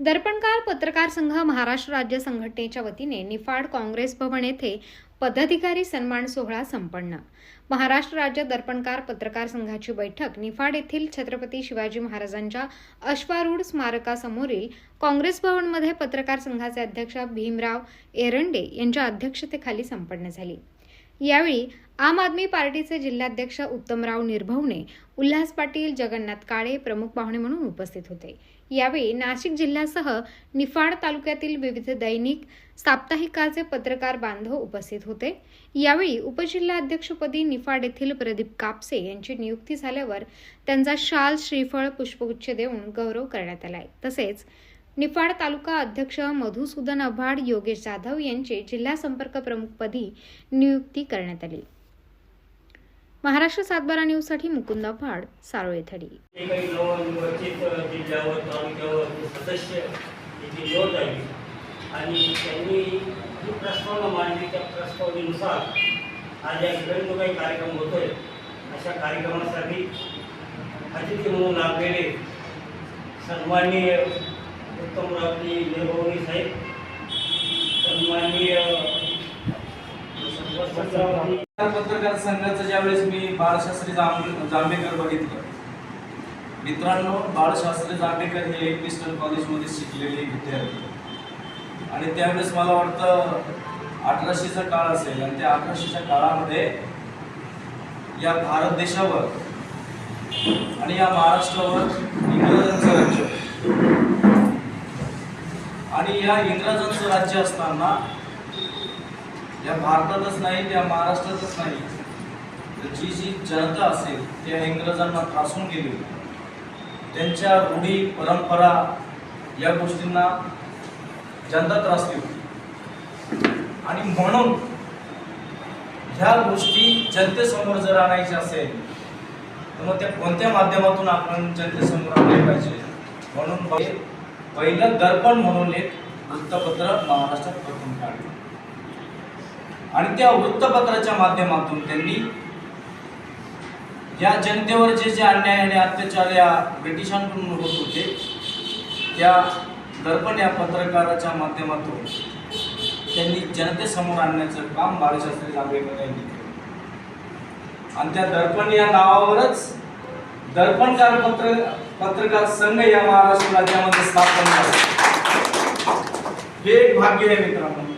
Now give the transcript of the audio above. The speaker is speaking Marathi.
दर्पणकार पत्रकार संघ महाराष्ट्र राज्य संघटनेच्या वतीने निफाड काँग्रेस भवन येथे पदाधिकारी सन्मान सोहळा संपन्न. महाराष्ट्र राज्य दर्पणकार पत्रकार संघाची बैठक निफाड येथील छत्रपती शिवाजी महाराजांच्या अश्वारूढ स्मारकासमोरील काँग्रेस भवनमध्ये पत्रकार संघाचे अध्यक्ष भीमराव एरंडे यांच्या अध्यक्षतेखाली संपन्न झाली. यावेळी आम आदमी पार्टीचे जिल्हाध्यक्ष उत्तमराव निर्भवणे उल्हास पाटील जगन्नाथ काळे प्रमुख पाहुणे म्हणून उपस्थित होते. यावेळी नाशिक जिल्ह्यासह निफाड तालुक्यातील विविध दैनिक साप्ताहिकाचे पत्रकार बांधव उपस्थित होते. यावेळी उपजिल्हाध्यक्षपदी निफाड येथील प्रदीप कापसे यांची नियुक्ती झाल्यावर त्यांचा शाल श्रीफळ पुष्पगुच्छ देऊन गौरव करण्यात आलाय. तसेच निफाड तालुका अध्यक्ष मधुसूदन आव्हाड योगेश जाधव यांची जिल्हा संपर्क प्रमुखपदी नियुक्ती करण्यात आली. महाराष्ट्र सातबारा न्यूजसाठी मुकुंद आव्हाड सारोळे थडी. आणि त्यांनी जी प्रस्तावना मांडली त्या प्रस्तावनेनुसार आज या ठिकाणी जो काही कार्यक्रम होतो आहे अशा कार्यक्रमासाठी अतिथी म्हणून लाभलेले सन्माननीय उत्तमरावजी निर्भवनी साहेब. सन्माननीय पत्रकार संघाचं ज्यावेळेस मी बाळशास्त्री जांभ जांभेकर बघितलं मित्रांनो बाळशास्त्री जांभेकर हे क्रिस्टल कॉलेजमध्ये शिकलेले विद्यार्थी. आणि त्यावेळेस मला वाटतं अठराशेचा काळ असेल आणि त्या अठराशेच्या काळामध्ये या भारत देशावर आणि या महाराष्ट्रावर इंग्रजांचं राज्य आणि या इंग्रजांचं राज्य असताना या भारतातच नाही त्या महाराष्ट्रातच नाही तर जी जी जनता असेल त्या इंग्रजांना त्रासून गेली होती. त्यांच्या रूढी परंपरा या गोष्टींना जनता त्रासली होती आणि म्हणून ह्या गोष्टी जनतेसमोर जर आणायच्या असेल तर मग त्या कोणत्या माध्यमातून आपण जनतेसमोर आणले पाहिजे म्हणून पहिलं दर्पण म्हणून एक वृत्तपत्र महाराष्ट्रात प्रथम काढलं. आणि त्या वृत्तपत्राच्या माध्यमातून त्यांनी या जनतेवरचे जे अन्याय आणि अत्याचार या ब्रिटिशांकडून होत होते त्या दर्पण या पत्रकाराच्या माध्यमातून त्यांनी जनतेसमोर आणण्याचं काम बाळशास्त्री जांभेकर यांनी केलं. आणि त्या दर्पण या नावावरच दर्पणकार पत्र पत्रकार संघ या महाराष्ट्र राज्यामध्ये स्थापन झाला. हे एक भाग्य आहे मित्रांनो.